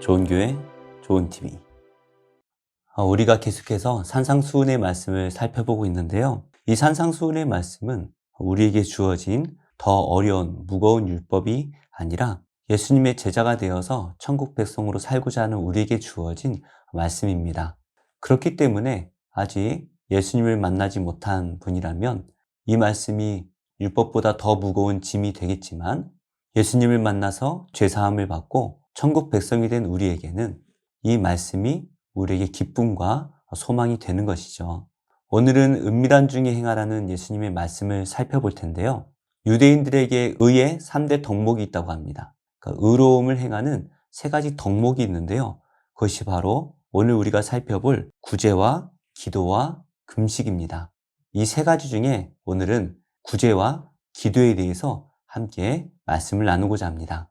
좋은 교회, 좋은 TV. 어, 우리가 계속해서 산상수훈의 말씀을 살펴보고 있는데요. 이 산상수훈의 말씀은 우리에게 주어진 더 어려운 무거운 율법이 아니라 예수님의 제자가 되어서 천국 백성으로 살고자 하는 우리에게 주어진 말씀입니다. 그렇기 때문에 아직 예수님을 만나지 못한 분이라면 이 말씀이 율법보다 더 무거운 짐이 되겠지만 예수님을 만나서 죄사함을 받고 천국 백성이 된 우리에게는 이 말씀이 우리에게 기쁨과 소망이 되는 것이죠. 오늘은 은밀한 중에 행하라는 예수님의 말씀을 살펴볼 텐데요. 유대인들에게 의의 3대 덕목이 있다고 합니다. 그러니까 의로움을 행하는 세 가지 덕목이 있는데요. 그것이 바로 오늘 우리가 살펴볼 구제와 기도와 금식입니다. 이 세 가지 중에 오늘은 구제와 기도에 대해서 함께 말씀을 나누고자 합니다.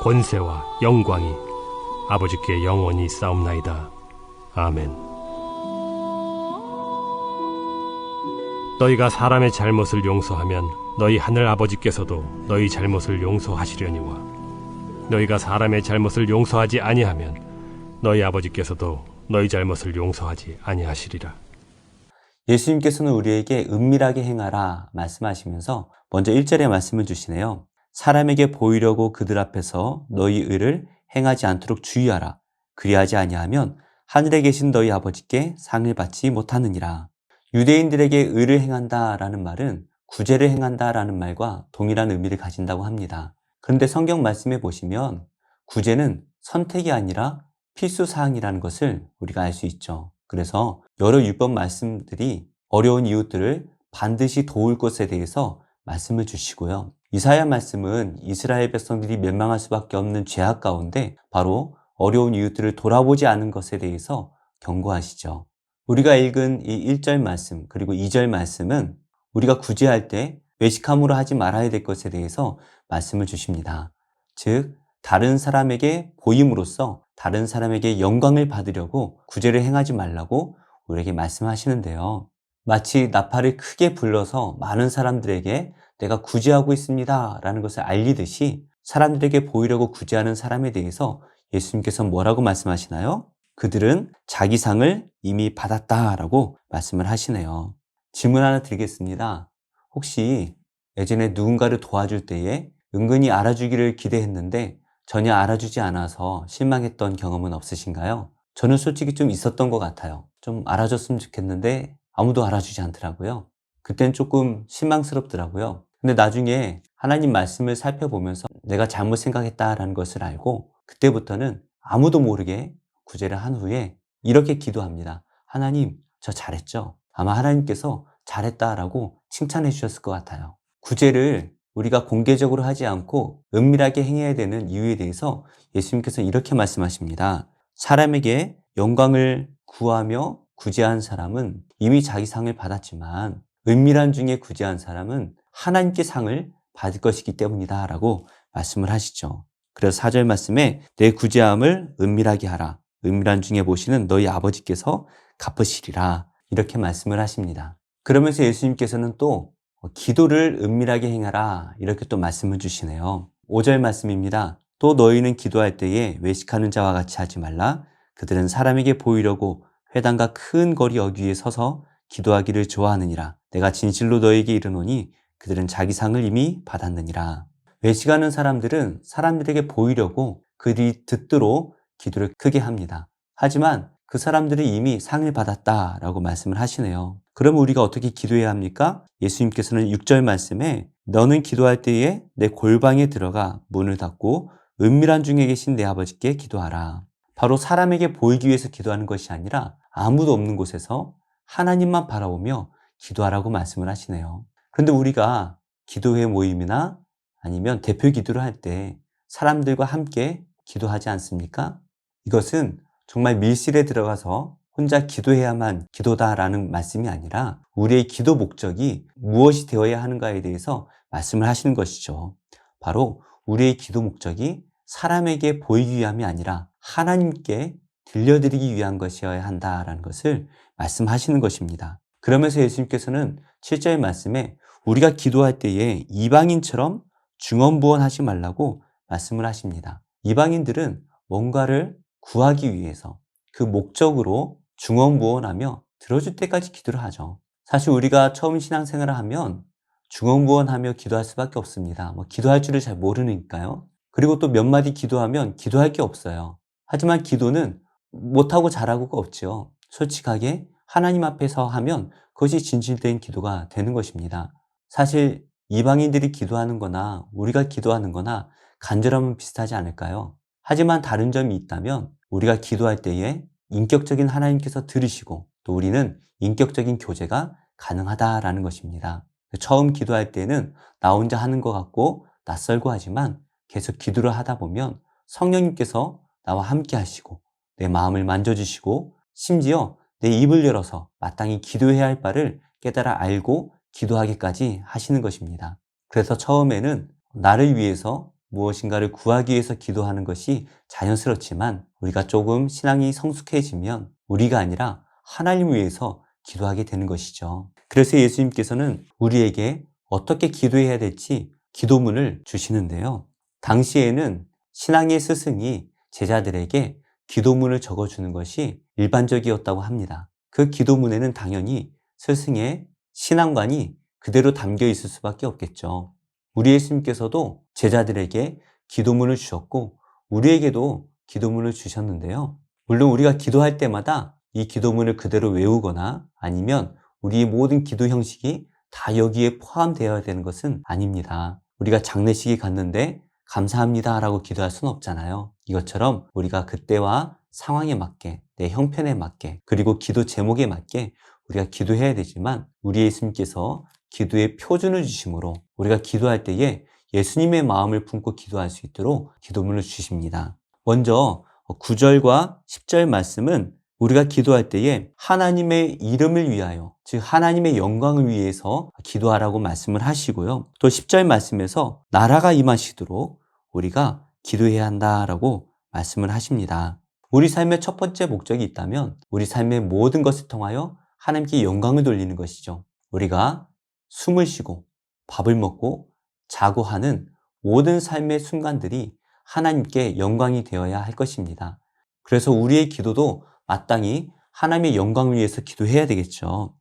권세와 영광이 아버지께 영원히 싸움나이다. 아멘. 너희가 사람의 잘못을 용서하면 너희 하늘 아버지께서도 너희 잘못을 용서하시려니와 너희가 사람의 잘못을 용서하지 아니하면 너희 아버지께서도 너희 잘못을 용서하지 아니하시리라. 예수님께서는 우리에게 은밀하게 행하라 말씀하시면서 먼저 1절에 말씀을 주시네요. 사람에게 보이려고 그들 앞에서 너희 의를 행하지 않도록 주의하라. 그리하지 아니하면 하늘에 계신 너희 아버지께 상을 받지 못하느니라. 유대인들에게 의를 행한다라는 말은 구제를 행한다라는 말과 동일한 의미를 가진다고 합니다. 그런데 성경 말씀에 보시면 구제는 선택이 아니라 필수 사항이라는 것을 우리가 알 수 있죠. 그래서 여러 율법 말씀들이 어려운 이웃들을 반드시 도울 것에 대해서 말씀을 주시고요. 이사야 말씀은 이스라엘 백성들이 멸망할 수밖에 없는 죄악 가운데 바로 어려운 이웃들을 돌아보지 않은 것에 대해서 경고하시죠. 우리가 읽은 이 1절 말씀 그리고 2절 말씀은 우리가 구제할 때 외식함으로 하지 말아야 될 것에 대해서 말씀을 주십니다. 즉 다른 사람에게 보임으로써 다른 사람에게 영광을 받으려고 구제를 행하지 말라고 우리에게 말씀하시는데요. 마치 나팔을 크게 불러서 많은 사람들에게 내가 구제하고 있습니다. 라는 것을 알리듯이 사람들에게 보이려고 구제하는 사람에 대해서 예수님께서 뭐라고 말씀하시나요? 그들은 자기 상을 이미 받았다라고 말씀을 하시네요. 질문 하나 드리겠습니다. 혹시 예전에 누군가를 도와줄 때에 은근히 알아주기를 기대했는데 전혀 알아주지 않아서 실망했던 경험은 없으신가요? 저는 솔직히 좀 있었던 것 같아요. 좀 알아줬으면 좋겠는데 아무도 알아주지 않더라고요. 그땐 조금 실망스럽더라고요. 근데 나중에 하나님 말씀을 살펴보면서 내가 잘못 생각했다라는 것을 알고 그때부터는 아무도 모르게 구제를 한 후에 이렇게 기도합니다. 하나님, 저 잘했죠? 아마 하나님께서 잘했다라고 칭찬해 주셨을 것 같아요. 구제를 우리가 공개적으로 하지 않고 은밀하게 행해야 되는 이유에 대해서 예수님께서 이렇게 말씀하십니다. 사람에게 영광을 구하며 구제한 사람은 이미 자기 상을 받았지만 은밀한 중에 구제한 사람은 하나님께 상을 받을 것이기 때문이다 라고 말씀을 하시죠. 그래서 4절 말씀에 내 구제함을 은밀하게 하라. 은밀한 중에 보시는 너희 아버지께서 갚으시리라. 이렇게 말씀을 하십니다. 그러면서 예수님께서는 또 기도를 은밀하게 행하라. 이렇게 또 말씀을 주시네요. 5절 말씀입니다. 또 너희는 기도할 때에 외식하는 자와 같이 하지 말라. 그들은 사람에게 보이려고 회당과 큰 거리 어귀에 서서 기도하기를 좋아하느니라. 내가 진실로 너에게 이르노니 그들은 자기 상을 이미 받았느니라. 외식하는 사람들은 사람들에게 보이려고 그들이 듣도록 기도를 크게 합니다. 하지만 그 사람들이 이미 상을 받았다라고 말씀을 하시네요. 그럼 우리가 어떻게 기도해야 합니까? 예수님께서는 6절 말씀에 너는 기도할 때에 내 골방에 들어가 문을 닫고 은밀한 중에 계신 내 아버지께 기도하라. 바로 사람에게 보이기 위해서 기도하는 것이 아니라 아무도 없는 곳에서 하나님만 바라보며 기도하라고 말씀을 하시네요. 그런데 우리가 기도회 모임이나 아니면 대표 기도를 할 때 사람들과 함께 기도하지 않습니까? 이것은 정말 밀실에 들어가서 혼자 기도해야만 기도다라는 말씀이 아니라 우리의 기도 목적이 무엇이 되어야 하는가에 대해서 말씀을 하시는 것이죠. 바로 우리의 기도 목적이 사람에게 보이기 위함이 아니라 하나님께 들려드리기 위한 것이어야 한다라는 것을 말씀하시는 것입니다. 그러면서 예수님께서는 7절 말씀에 우리가 기도할 때에 이방인처럼 중언부언 하지 말라고 말씀을 하십니다. 이방인들은 뭔가를 구하기 위해서 그 목적으로 중언부언하며 들어줄 때까지 기도를 하죠. 사실 우리가 처음 신앙생활을 하면 중언부언하며 기도할 수밖에 없습니다. 뭐 기도할 줄을 잘 모르니까요. 그리고 또 몇 마디 기도하면 기도할 게 없어요. 하지만 기도는 못하고 잘하고가 없지요. 솔직하게 하나님 앞에서 하면 그것이 진실된 기도가 되는 것입니다. 사실 이방인들이 기도하는 거나 우리가 기도하는 거나 간절함은 비슷하지 않을까요? 하지만 다른 점이 있다면 우리가 기도할 때에 인격적인 하나님께서 들으시고 또 우리는 인격적인 교제가 가능하다라는 것입니다. 처음 기도할 때는 나 혼자 하는 것 같고 낯설고 하지만 계속 기도를 하다 보면 성령님께서 나와 함께 하시고 내 마음을 만져주시고 심지어 내 입을 열어서 마땅히 기도해야 할 바를 깨달아 알고 기도하기까지 하시는 것입니다. 그래서 처음에는 나를 위해서 무엇인가를 구하기 위해서 기도하는 것이 자연스럽지만 우리가 조금 신앙이 성숙해지면 우리가 아니라 하나님 위해서 기도하게 되는 것이죠. 그래서 예수님께서는 우리에게 어떻게 기도해야 될지 기도문을 주시는데요. 당시에는 신앙의 스승이 제자들에게 기도문을 적어주는 것이 일반적이었다고 합니다. 그 기도문에는 당연히 스승의 신앙관이 그대로 담겨 있을 수밖에 없겠죠. 우리 예수님께서도 제자들에게 기도문을 주셨고 우리에게도 기도문을 주셨는데요. 물론 우리가 기도할 때마다 이 기도문을 그대로 외우거나 아니면 우리의 모든 기도 형식이 다 여기에 포함되어야 되는 것은 아닙니다. 우리가 장례식이 갔는데 감사합니다 라고 기도할 수는 없잖아요. 이것처럼 우리가 그때와 상황에 맞게, 내 형편에 맞게, 그리고 기도 제목에 맞게 우리가 기도해야 되지만 우리 예수님께서 기도의 표준을 주심으로 우리가 기도할 때에 예수님의 마음을 품고 기도할 수 있도록 기도문을 주십니다. 먼저 9절과 10절 말씀은 우리가 기도할 때에 하나님의 이름을 위하여, 즉 하나님의 영광을 위해서 기도하라고 말씀을 하시고요. 또 10절 말씀에서 나라가 임하시도록 우리가 기도해야 한다라고 말씀을 하십니다. 우리 삶의 첫 번째 목적이 있다면 우리 삶의 모든 것을 통하여 하나님께 영광을 돌리는 것이죠. 우리가 숨을 쉬고 밥을 먹고 자고 하는 모든 삶의 순간들이 하나님께 영광이 되어야 할 것입니다. 그래서 우리의 기도도 마땅히 하나님의 영광을 위해서 기도해야 되겠죠.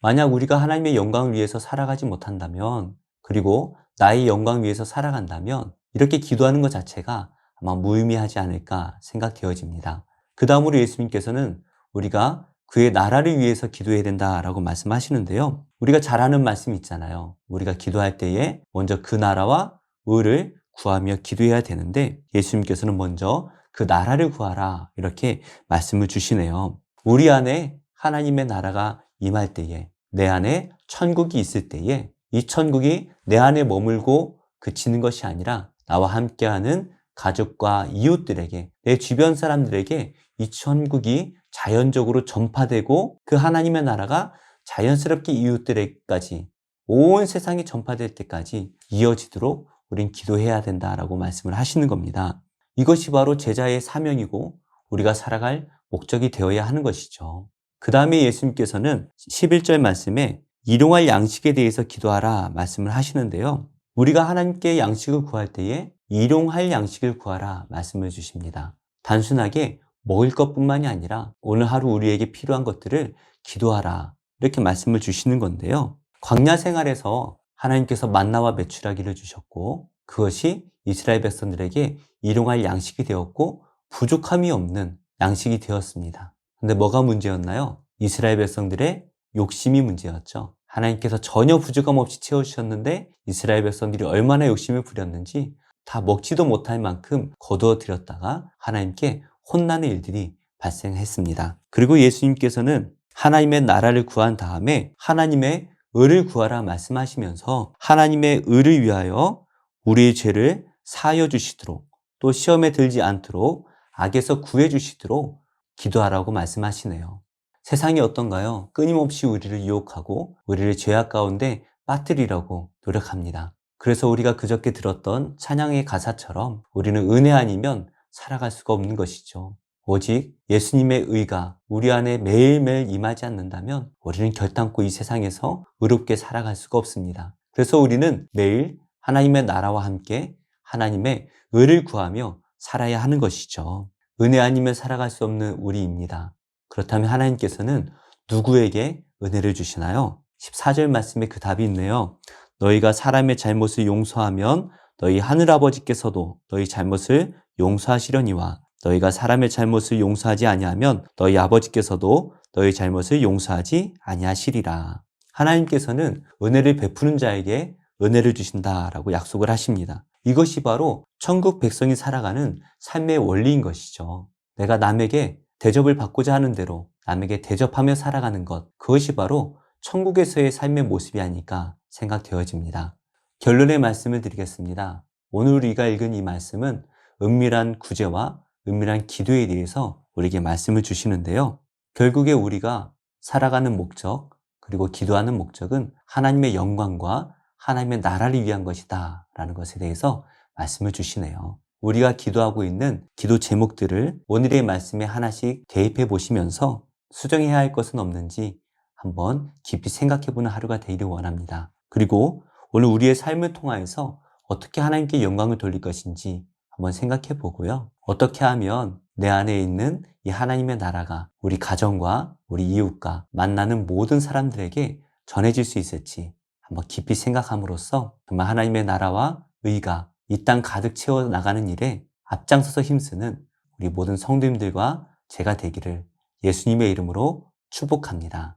만약 우리가 하나님의 영광을 위해서 살아가지 못한다면, 그리고 나의 영광을 위해서 살아간다면, 이렇게 기도하는 것 자체가 아마 무의미하지 않을까 생각되어집니다. 그 다음으로 예수님께서는 우리가 그의 나라를 위해서 기도해야 된다라고 말씀하시는데요. 우리가 잘 아는 말씀 있잖아요. 우리가 기도할 때에 먼저 그 나라와 의를 구하며 기도해야 되는데 예수님께서는 먼저 그 나라를 구하라. 이렇게 말씀을 주시네요. 우리 안에 하나님의 나라가 임할 때에 내 안에 천국이 있을 때에 이 천국이 내 안에 머물고 그치는 것이 아니라 나와 함께하는 가족과 이웃들에게 내 주변 사람들에게 이 천국이 자연적으로 전파되고 그 하나님의 나라가 자연스럽게 이웃들에게까지 온 세상에 전파될 때까지 이어지도록 우린 기도해야 된다라고 말씀을 하시는 겁니다. 이것이 바로 제자의 사명이고 우리가 살아갈 목적이 되어야 하는 것이죠. 그 다음에 예수님께서는 11절 말씀에 일용할 양식에 대해서 기도하라 말씀을 하시는데요. 우리가 하나님께 양식을 구할 때에 일용할 양식을 구하라 말씀을 주십니다. 단순하게 먹을 것뿐만이 아니라 오늘 하루 우리에게 필요한 것들을 기도하라 이렇게 말씀을 주시는 건데요. 광야 생활에서 하나님께서 만나와 메추라기를 주셨고 그것이 이스라엘 백성들에게 일용할 양식이 되었고 부족함이 없는 양식이 되었습니다. 근데 뭐가 문제였나요? 이스라엘 백성들의 욕심이 문제였죠. 하나님께서 전혀 부족함 없이 채워주셨는데 이스라엘 백성들이 얼마나 욕심을 부렸는지 다 먹지도 못할 만큼 거두어 드렸다가 하나님께 혼나는 일들이 발생했습니다. 그리고 예수님께서는 하나님의 나라를 구한 다음에 하나님의 의를 구하라 말씀하시면서 하나님의 의를 위하여 우리의 죄를 사하여 주시도록 또 시험에 들지 않도록 악에서 구해 주시도록 기도하라고 말씀하시네요. 세상이 어떤가요? 끊임없이 우리를 유혹하고 우리를 죄악 가운데 빠뜨리려고 노력합니다. 그래서 우리가 그저께 들었던 찬양의 가사처럼 우리는 은혜 아니면 살아갈 수가 없는 것이죠. 오직 예수님의 의가 우리 안에 매일매일 임하지 않는다면 우리는 결단코 이 세상에서 의롭게 살아갈 수가 없습니다. 그래서 우리는 매일 하나님의 나라와 함께 하나님의 의를 구하며 살아야 하는 것이죠. 은혜 아니면 살아갈 수 없는 우리입니다. 그렇다면 하나님께서는 누구에게 은혜를 주시나요? 14절 말씀에 그 답이 있네요. 너희가 사람의 잘못을 용서하면 너희 하늘아버지께서도 너희 잘못을 용서하시려니와 너희가 사람의 잘못을 용서하지 아니하면 너희 아버지께서도 너희 잘못을 용서하지 아니하시리라. 하나님께서는 은혜를 베푸는 자에게 은혜를 주신다라고 약속을 하십니다. 이것이 바로 천국 백성이 살아가는 삶의 원리인 것이죠. 내가 남에게 대접을 받고자 하는 대로 남에게 대접하며 살아가는 것, 그것이 바로 천국에서의 삶의 모습이 아닐까 생각되어집니다. 결론의 말씀을 드리겠습니다. 오늘 우리가 읽은 이 말씀은 은밀한 구제와 은밀한 기도에 대해서 우리에게 말씀을 주시는데요. 결국에 우리가 살아가는 목적, 그리고 기도하는 목적은 하나님의 영광과 하나님의 나라를 위한 것이다. 라는 것에 대해서 말씀을 주시네요. 우리가 기도하고 있는 기도 제목들을 오늘의 말씀에 하나씩 대입해 보시면서 수정해야 할 것은 없는지 한번 깊이 생각해 보는 하루가 되기를 원합니다. 그리고 오늘 우리의 삶을 통하여서 어떻게 하나님께 영광을 돌릴 것인지 한번 생각해 보고요. 어떻게 하면 내 안에 있는 이 하나님의 나라가 우리 가정과 우리 이웃과 만나는 모든 사람들에게 전해질 수 있을지 한번 깊이 생각함으로써 정말 하나님의 나라와 의가 이 땅 가득 채워 나가는 일에 앞장서서 힘쓰는 우리 모든 성도님들과 제가 되기를 예수님의 이름으로 축복합니다.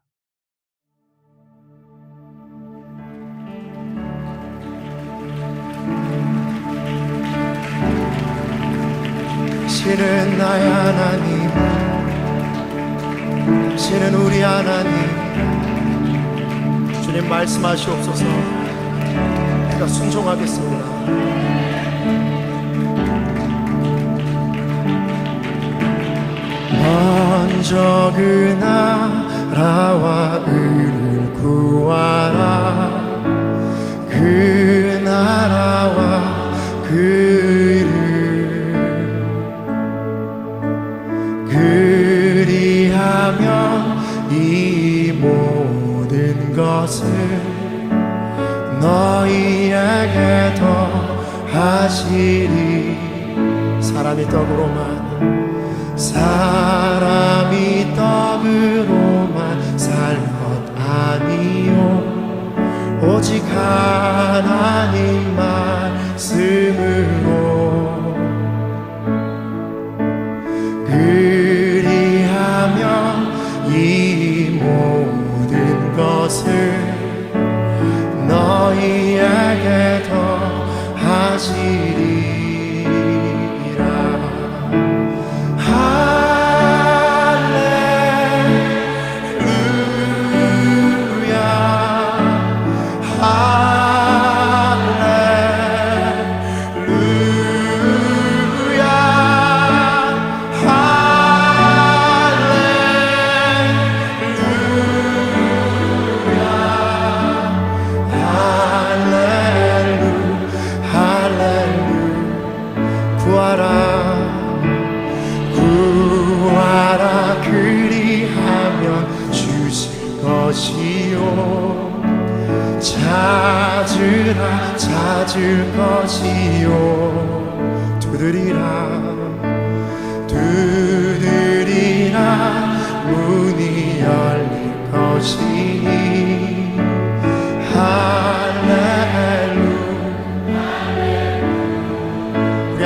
신은 나의 하나님. 신은 우리 하나님. 주님 말씀하시옵소서. 내가 순종하겠습니다. 먼저 그 나라와 의를 구하라. 그 나라와 그 것을 너희에게 더 하시리. 사람이 떡으로만 사람이 떡으로만 살것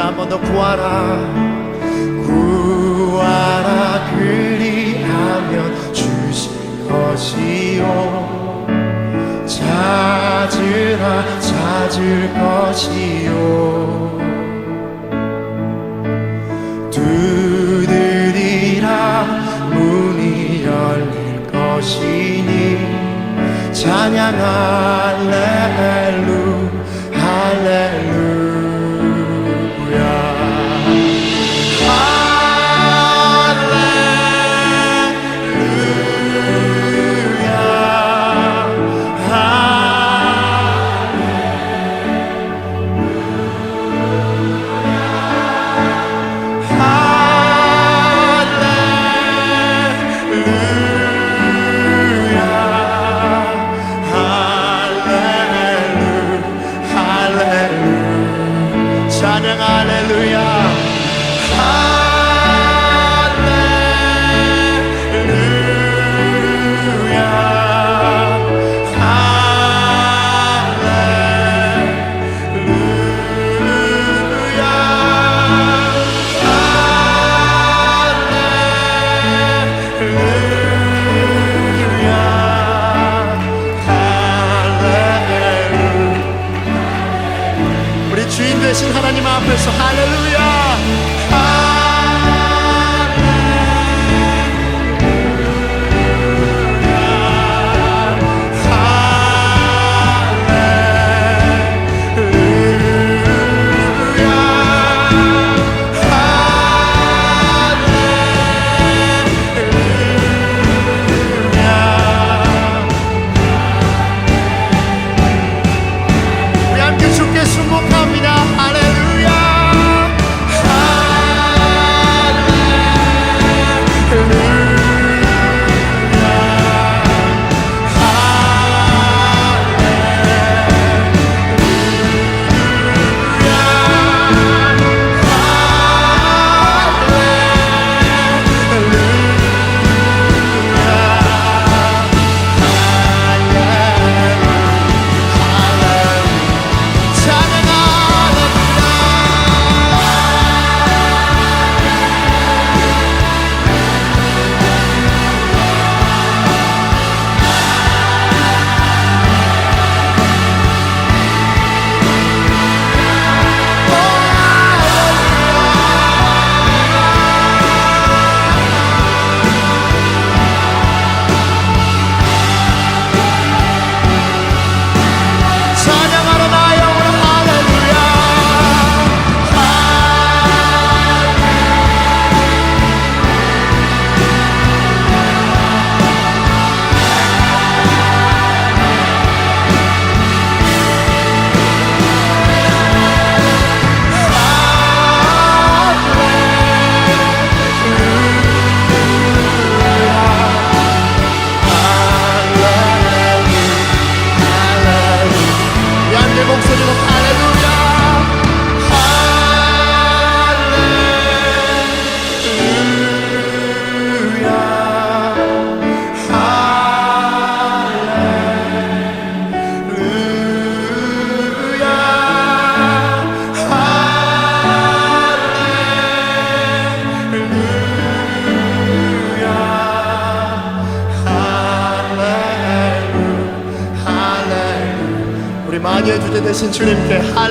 한 번 더 구하라. 구하라 그리하면 주실 것이요. 찾으라 찾을 것이요. 두드리라 문이 열릴 것이니 찬양 할렐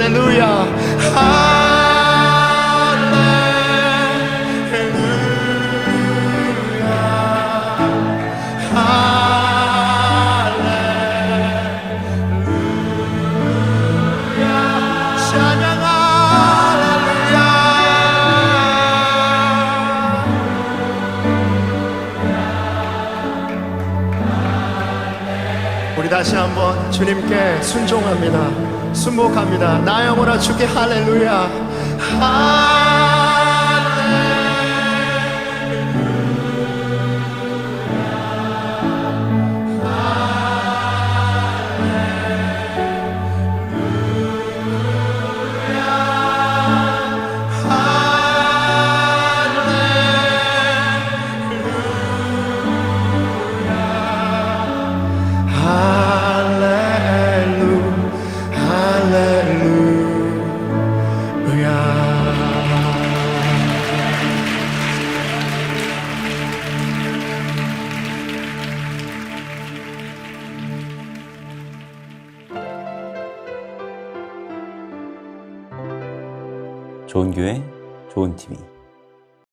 할렐루야 우리 다시 한번 주님께 순종합니다. 순복합니다. 나 영혼아 주께 할렐루야. 할